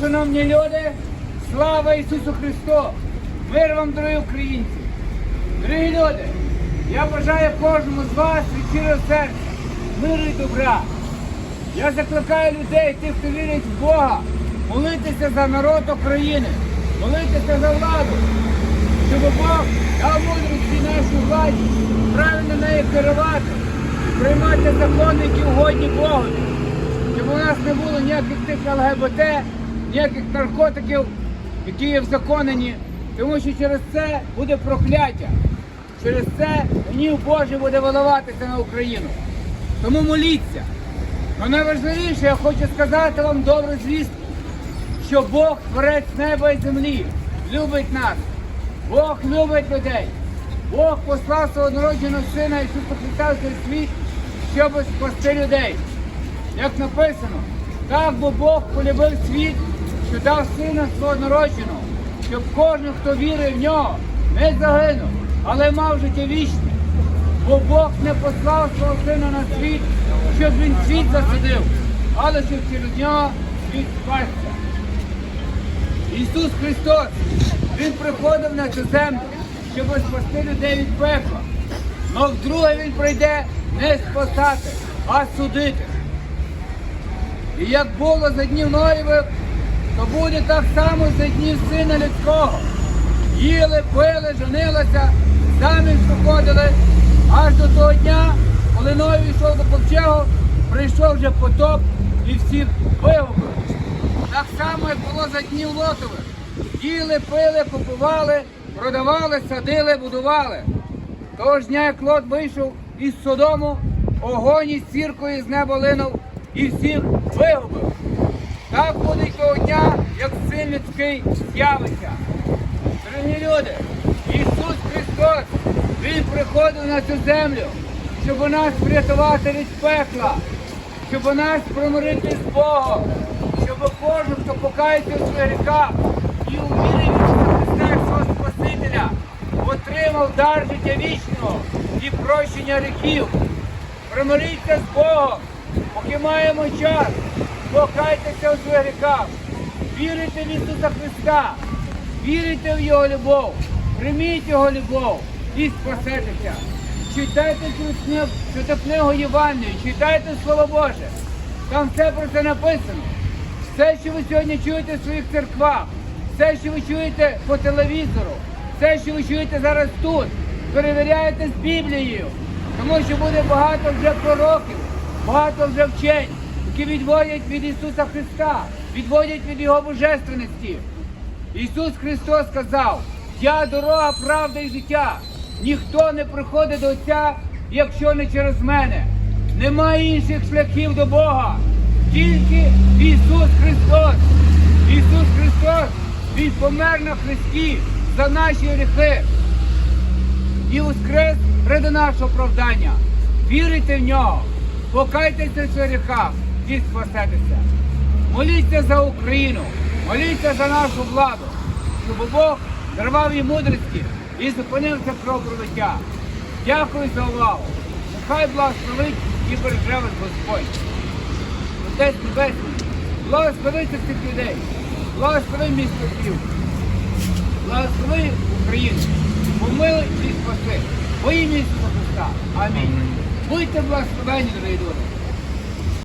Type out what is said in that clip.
шановні люди, слава Ісусу Христу! Мир вам, дорогі українці! Дорогі люди, я бажаю кожному з вас від щирого серця миру і добра. Я закликаю людей, тих, хто вірить в Бога, молитися за народ України, молитися за владу, щоб Бог дав мудрості нашій владі, правильно нею керувати, приймати закони, які угодні Богові у нас не було ніяких тих ЛГБТ, ніяких наркотиків, які є взаконені, тому що через це буде прокляття. Через це гнів Божий буде виливатися на Україну. Тому моліться. Но найважливіше, я хочу сказати вам добру звістку, що Бог творець неба і землі, любить нас. Бог любить людей. Бог послав свого народженого сина Ісуса Христа в світ, щоб спасти людей. Як написано, так бо Бог полюбив світ, що дав сина свого народженого, щоб кожен, хто вірить в нього, не загинув, але мав життя вічне. Бо Бог не послав свого сина на світ, щоб він світ засудив, але щоб через нього світ спасся. Ісус Христос, Він приходив на цю землю, щоб спасти людей від пекла. Но вдруге Він прийде не спасати, а судити. І як було за днів Ноєвих, то буде так само за днів сина людського. Їли, пили, женилися, самі виходили, аж до того дня, коли Ной йшов до ковчегу, прийшов вже потоп і всіх вигубив. Так само, як було за днів Лотових. Їли, пили, купували, продавали, садили, будували. Того ж дня, як Лот вийшов із Содому, огонь із сіркою з неба линув і всіх вигубив. Так буде й того дня, як син людський з'явиться. Дорогі люди, Ісус Христос, Він приходив на цю землю, щоб нас врятувати від пекла, щоб нас промирити з Богом, щоб кожен, хто покається у своїх гріхах і увірив в Ісуса Христа свого Спасителя, отримав дар життя вічного і прощення гріхів. Примиріться з Богом, поки маємо час, покайтеся у своїх гріхах, вірите в Ісуса Христа, вірите в Його любов, прийміть Його любов і спасетеся. Читайте цю книгу, Євангелію, читайте Слово Боже. Там все про це написано. Все, що ви сьогодні чуєте в своїх церквах, все, що ви чуєте по телевізору, все, що ви чуєте зараз тут, перевіряєте з Біблією. Тому що буде багато вже пророків, багато вже вчень, які відводять від Ісуса Христа, відводять від Його божественності. Ісус Христос сказав, я дорога, правда і життя. Ніхто не приходить до Отця, якщо не через мене. Немає інших шляхів до Бога. Тільки Ісус Христос. Ісус Христос, Він помер на Христі за наші гріхи і воскрес ради нашого оправдання. Вірите в нього, покайтеся в гріхах і спасетеся. Моліться за Україну, моліться за нашу владу, щоб Бог дарував їй мудрості і зупинив це кровопролиття. Дякую за увагу. Нехай благословить і береже вас Господь. Отець Небесний, благослови цих людей, благослови місто Київ, благослови Україну, помилуй і спаси. Во ім'я Ісуса Христа. Амінь. もう一回僕は第2のレにルをね